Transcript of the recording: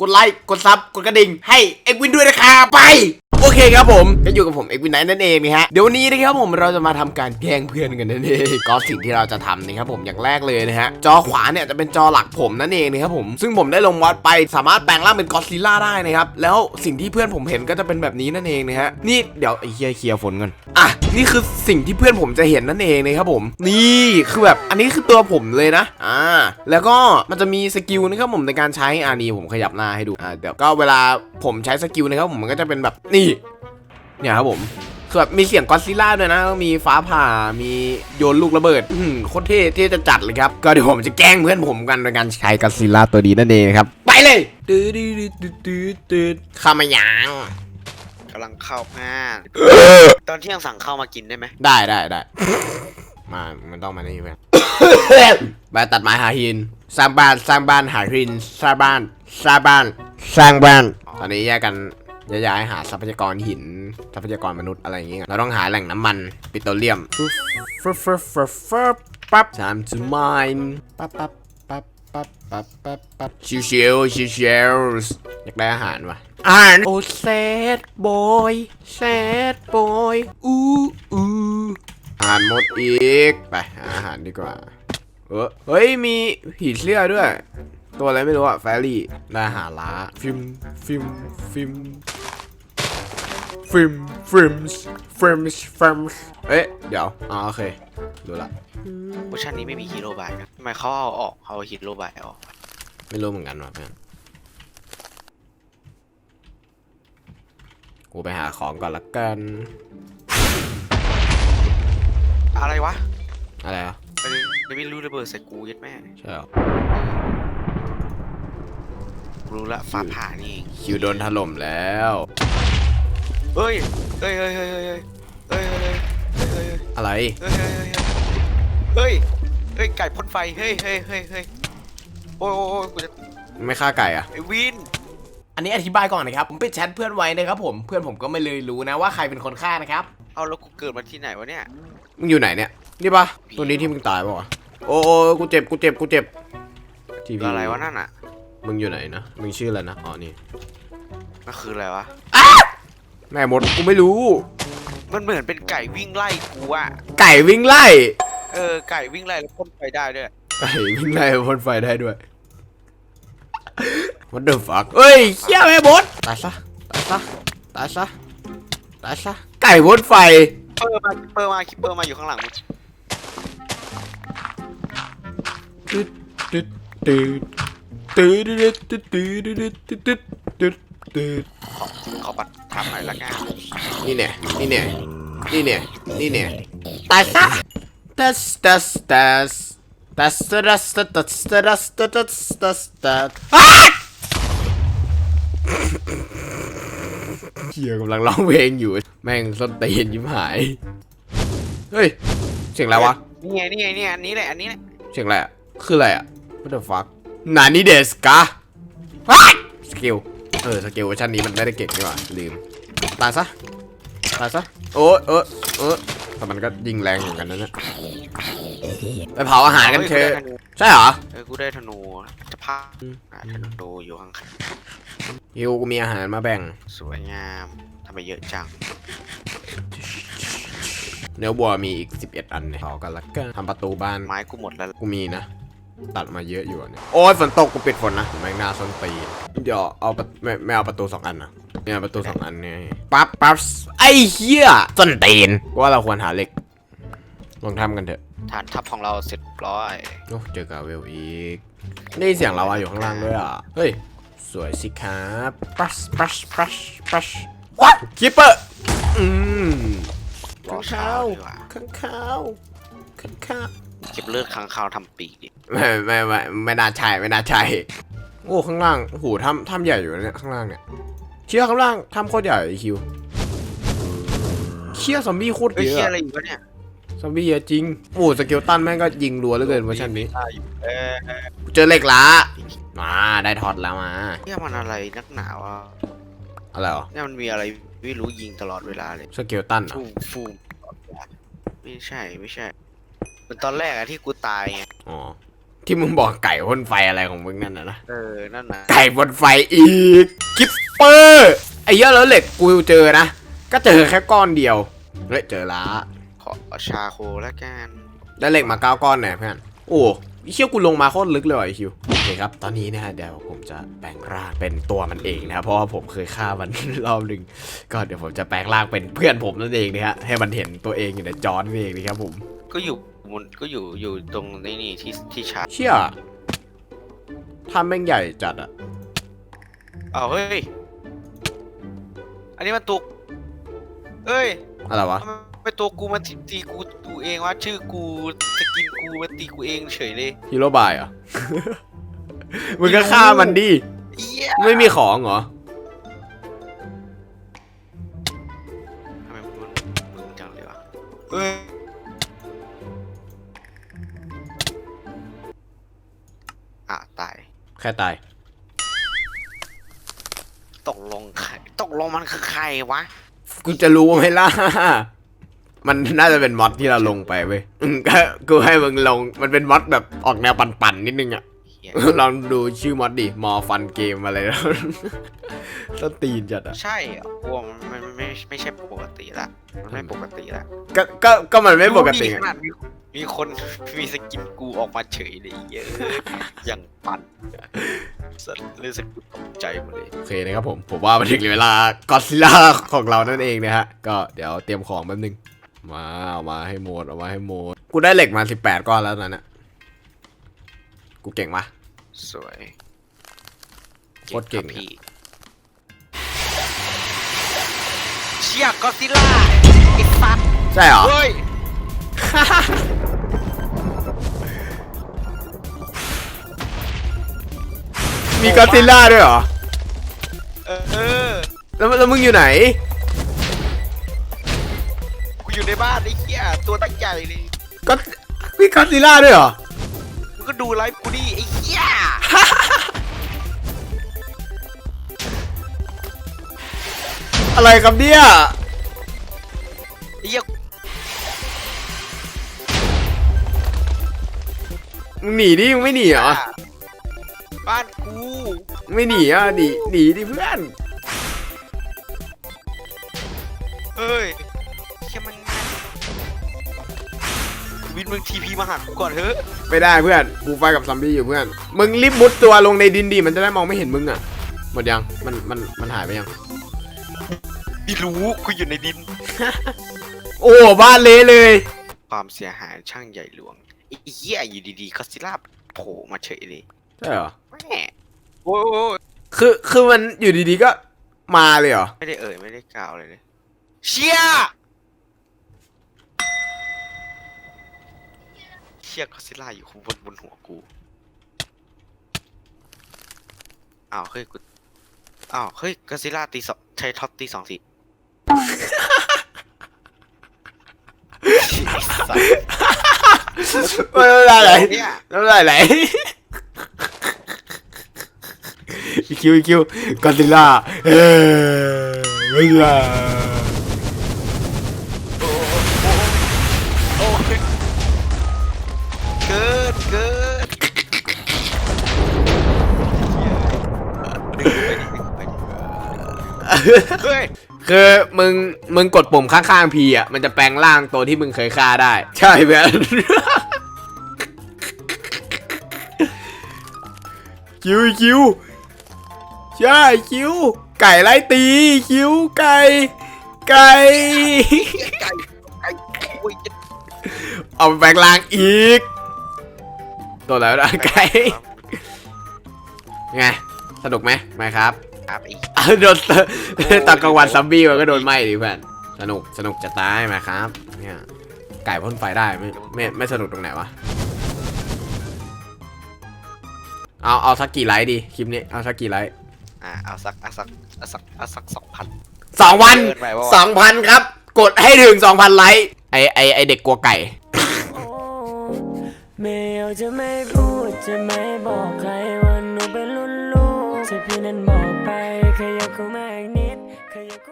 กดไลค์ กดซับ กดกระดิ่ง ให้เอ็กวินด้วยนะครับ ไป โอเคครับผมก็อยู่กับผมเอ็กวินไนท์นั่นเองนะฮะเดี๋ยววันนี้นะครับผมเราจะมาทำการแกล้งเพื่อนกันนั่นเองก็สิ่งที่เราจะทำนะครับผมอย่างแรกเลยนะฮะจอขวาเนี่ยจะเป็นจอหลักผมนั่นเองนะครับผมซึ่งผมได้ลงมอดไปสามารถแปลงร่างเป็นกอซิลล่าได้นะครับแล้วสิ่งที่เพื่อนผมเห็นก็จะเป็นแบบนี้นั่นเองนะฮะนี่เดี๋ยวไอ้เฮียเคลียร์ฝนก่อนอะนี่คือสิ่งที่เพื่อนผมจะเห็นนั่นเองนะครับผม นี่คือแบบอันนี้คือตัวผมเลยนะอ่าแล้วก็มันจะมีสกิลนะครับผมในการใช้อ่านี่ผมขยับหน้าให้ดูอ่าเดี๋ยวก็เวลาผมใช้สกิลนะครับผมมันก็จะเป็นแบบนี่ เนี่ยครับผมคือแบบมีเสียงกอดซิลล่าด้วยนะแล้วมีฟ้าผ่า มีโยนลูกระเบิด อืมโคตรเท่เท่จะจัดเลยครับ ก็เดี๋ยวผมจะแกล้งเพื่อนผมกันโดยการใช้กอดซิลล่าตัวนี้นั่นเองครับ ไปเลยตืดตืดตืดตืดตืดข้ามายังกำลังเข้าอ่าตอนเที่ยงสั่งข้าวมากินได้ไหมได้ได้ได้ มา มันต้องมานี่เพื่อนไปตัดไม้หาหิน สร้างบ้าน สร้างบ้านหาหิน สร้างบ้าน สร้างบ้าน สร้างบ้าน ตอนนี้แยกกัน ย้ายหาทรัพยากรหินทรัพยากรมนุษย์อะไรอย่างเงี้ยเราต้องหาแหล่งน้ำมันปิโตรเลียมฟึบฟึบฟึบฟึบฟึบปั๊บ time to mine ปั๊บปั๊บปั๊บปั๊บปั๊บปั๊บปั๊บชิวชิวชิวชิวอยากได้อาหารวะอาหารโอ้แซดบอยแซดบอยอู้อู้อาหารหมดอีกไปหาอาหารดีกว่าเออเฮ้ยมีผีเสื้อด้วย ตัวอะไรไม่รู้อะแฟรี่ได้อาหารล้าฟิมฟิมฟิม ฟิมฟิมฟิมฟิมเอ๊ะ เดี๋ยวอ๋อโอเครู้ละเวอร์ชันนี้ไม่มีฮีโร่บายนะทำไมเขาเอาออกเอาฮีโร่บายออกไม่รู้เหมือนกันว่ะเพื่อนกูไปหาของก่อนละกัน อะไรวะอะไรอะไปเดวิดรู้ระเบิดใส่กูยัดแม่ใช่เหรอรู้ละฟ้าผ่านี่เองคิวโดนถล่มแล้ว เฮ้ยเฮ้ยเฮ้ยเฮ้ยเฮ้ยเฮ้ยเฮ้ยอะไร เฮ้ยเฮ้ยเฮ้ยเฮ้ยเฮ้ยเฮ้ยเฮ้ยไก่พ่นไฟเฮ้ยเฮ้ยเฮ้ยเฮ้ยโอ้ยโอ้ยโอ้ยกูจะไม่ฆ่าไก่อะ ไอ้วินอันนี้อธิบายก่อนนะครับ ผมปิดแชทเพื่อนไว้นะครับผม เพื่อนผมก็ไม่เลยรู้นะว่าใครเป็นคนฆ่านะครับ เอาแล้วกูเกิดมาที่ไหนวะเนี่ยมึงอยู่ไหนเนี่ย นี่ปะตัวนี้ที่มึงตายปะโอ้โอ้กูเจ็บ กูเจ็บ กูเจ็บ TV อะไรวะนั่นอะมึงอยู่ไหนนะ มึงชื่ออะไรนะ อ๋อ นี่มันคืออะไรวะ แม่มดกูไม่รู้ มันเหมือนเป็นไก่วิ่งไล่กูอะไก่วิ่งไล่เออไก่วิ่งไล่แล้วพ่นไฟได้ด้วยไก่วิ่งไล่พ่นไฟได้ด้วย What the fuck เอ้ยเขี้ยแม่มดตายซะตายซะตายซะตายซะไก่พ่นไฟเปอร์มาคิปเปอร์มาคิปเปอร์มาอยู่ข้างหลังมึงตึ๊ดตึ๊ดตึ๊ดตึ๊ดตึ๊ดตึ๊ดตึ๊ดตึ๊ดตึ๊ดตึ๊ดตึ๊ดขอขอปัด ทำหน่อยละกันนี่เนี่ยนี่เนี่ยนี่เนี่ยนี่เนี่ยตายซะ that's that's that's that's that's that's that's that's that's that's เฮียกำลังร้องเพลงอยู่ แม่งส้นตีนยิ้มหาย เฮ้ย เสียงอะไรวะ นี่ไงนี่ไงนี่ไงอันนี้แหละอันนี้แหละเสียงอะไรอะ คืออะไรอะ what the fuck นานี่เดสกาสกิล เออสกิลเวอร์ชันนี้มันไม่ได้เก่งนี่หว่าลืมตายซะตายซะโอ้ยเออเออแต่มันก็ยิงแรงเหมือนกันนะเนี่ยไปเผาอาหารกันเถอะใช่เหรอเออกูได้ธนูจะพาอ่าธนูอยู่ข้างฮิวกูมีอาหารมาแบ่งๆสวยงามทำไมเยอะจังเนื้อวัวมีอีก 11 อันเนี่ยเผากันละกันทำประตูบ้านไม้กูหมดแล้วกูมีนะ ตัดมาเยอะอยู่อะเนี่ยโอ้ยฝนตกกูปิดฝนนะแม่งหน้าส้นตีนเดี๋ยวเอาประไม่ไม่เอาประตูสองอันนะเนี่ยประตูสองอันเนี่ยปั๊บปั๊บไอ้เหี้ยส้นตีนกูว่าเราควรหาเหล็กลองทำกันเถอะ ฐานทัพของเราเสร็จร้อยโอ้เจอกาเวลอีกได้ยินเสียงเราอะอยู่ข้างล่างด้วยอะเฮ้ยสวยสิครับปัชปัชปัชปัชวัดคิปเปอร์อืมรอข้างเช้าข้าวดีกว่าข้างข้าวข้างข้าว เก็บเลือดค้างคาวทำปีกดิไม่ไม่ไม่ไม่น่าใช่ไม่น่าใช่โอ้ข้างล่างโอ้โหถ้ำถ้ำใหญ่อยู่นะเนี่ยข้างล่างเนี่ยเชี่ยข้างล่างถ้ำโคตรใหญ่ไอ้คิวเชี่ยซอมบี้โคตรเฮ้ยเยเชี่ยอะอะไรอยู่วะเนี่ยซอมบี้เยอะจริงโอ้โหสเกลตันแม่งก็ยิงรัวเหลือเกินเวอร์ชันนี้อ่าอยู่เออเจอเหล็กละมาได้ทอดแล้วมาเนี่ยมันอะไรนักหนาวะอะไรเหรอเนี่ยมันมีอะไรไม่รู้ยิงตลอดเวลาเลยสเกลตันเหรอฟูมฟูมไม่ใช่ไม่ใช่ เหมือนตอนแรกอะที่กูตายไงอ๋อที่มึงบอกไก่พ่นไฟอะไรของมึงนั่นนะนะเออนั่นนะไก่พ่นไฟอีกคิปเปอร์ไอ้เหี้ยอะแล้วเหล็กกูเจอนะก็เจอแค่ก้อนเดียวเฮ้ยเจอละขอชาโคแล้วกันได้เหล็กมาเก้าก้อนเนี่ยเพื่อนโอ้ไอ้เชี่ยกูลงมาโคตรลึกเลยว่ะไอคิวโอเคครับ ตอนนี้นะฮะเดี๋ยวผมจะแปลงร่างเป็นตัวมันเองนะครับเพราะว่าผมเคยฆ่ามันรอบหนึ่งก็เดี๋ยวผมจะแปลงร่างเป็นเพื่อนผมนั่นเองนะฮะให้มันเห็นตัวเองอยู่ในจอนั่นเองนะครับผม ก็อยู่บนก็อยู่อยู่ตรงนี้นี่ที่ที่ชาร์จเชี่ยทำแม่งใหญ่จัดอะอ้าวเฮ้ย อันนี้มันตุกเอ้ยอะไรวะ ทำไมเป็นตัวกูมันตีกูกูเองวะชื่อกูสกินกูมันตีกูเองเฉยเลยฮีโร่บายเหรอ มึงก็ฆ่ามันดิ เอี้ยไม่มีของเหรอ ทำไมมันมึงจังเลยวะเอ้ย ค่ตาย ตกลงใครตกลงมันคือใครวะ กูจะรู้ไหมล่ะ มันน่าจะเป็นมอดที่เราลงไปเว้ยอืมก็กูให้มึงลง มันเป็นมอดแบบออกแนวปั่นๆนิดนึงอะ เหี้ยลองดูชื่อมอดดิมอฟันเกมอะไรแล้วต้นตีนจัดอะใช่เหรอกูว่ามันไม่ไม่ไม่ใช่ปกติละมันไม่ปกติละก็ก็ก็มันไม่ปกติดูดิอะขนาดมีมีคนมีสกินกูออกมาเฉยเลยเยอะอย่างปั่นสัตว์เลยสกินตกใจหมดเลยโอเคนะครับผมผมว่ามาถึงเวลากอซิล่าของเรานั่นเองนะฮะก็เดี๋ยวเตรียมของแป๊บนึงมาเอามาให้หมดเอามาให้หมดกูได้เหล็กมา 18 ก้อนแล้วตอนนั้นนะ กูเก่งปะสวยโคตรเก่งครับพี่เชียก็ซิล่าไอ้สัตว์ใช่เหรอเฮ้ยมีกอซิล่าด้วยเหรอเออเออ แล้วแล้วมึงอยู่ไหน กูอยู่ในบ้านไอ้เหี้ยตัวตั้งใหญ่เลย ก็มีกอซิล่าด้วยเหรอมึง ก็ดูไลฟ์กูดิไอ้เหี้ยอะไรครับเนี่ยไอ้เหี้ยมึงหนีดิมึงไม่หนีเหรอบ้านกูมึงไม่หนีอะหนีหนีดิเพื่อน นมึงทีพีมาหากูก่อนเถอะไม่ได้เพื่อนกูไฟกับซอมบี้อยู่เพื่อน มึงรีบมุดตัวลงในดินดิมันจะได้มองไม่เห็นมึงอะ หมดยัง มัน มัน มันหายไปยัง ไม่รู้กูอยู่ในดิน โอ้บ้านเละเลย ความเสียหายช่างใหญ่หลวงไอ้เหี้ยอยู่ดีๆก็ซิล่าโผล่มาเฉยเลยใช่เหรอ แม่โอ้ยโอ้ยคือ คือมันอยู่ดีๆก็มาเลยเหรอ ไม่ได้เอ่ยไม่ได้กล่าวเลยเลยเชี่ย ชี่ยก็ซิล่าอยู่ข้างบนบนหัวกู อ้าวเฮ้ยกู อ้าวเฮ้ยก็ซิล่าตีสองใช้ท็อปตีสองทีไม่ได้ไหลเนี่ยไม่ได้ไหลอีคิวคิวกอซิล่าเอ้ยไม่ได้ เฮ้ยคือมึงมึงกดปุ่มข้างๆพีอะมันจะแปลงร่างตัวที่มึงเคยฆ่าได้ ใช่ไหมคิวคิวใช่คิวไก่ไล่ตีคิวไก่ไก่ไก่ไก่โอ้ยเอาไปแปลงร่างอีก ตัวแล้วนะไก่ไงสนุกไหมไม่ครับ ครับไอ้อะโดนตอนกลางวันซัมบี้มันก็โดนไหม้ดิเพื่อนสนุกสนุกจะตายไหมครับ เนี่ยไก่พ่นไฟได้ไม่ไม่ไม่สนุกตรงไหนวะเอาเอาสักกี่ไลค์ดีคลิปนี้เอาสักกี่ไลค์อ่าเอาสักเอาสักเอาสักเอาสักสองพันสองพันเกินไปปะวะสองพันครับ กดให้ถึงสองพันไลค์ไอไอไอเด็กกลัวไก่ไม่เอาจะไม่พูดจะไม่บอกใครว่า ที่พี่นั้นบอกไปขยับเข้ามาอีกนิดขยับ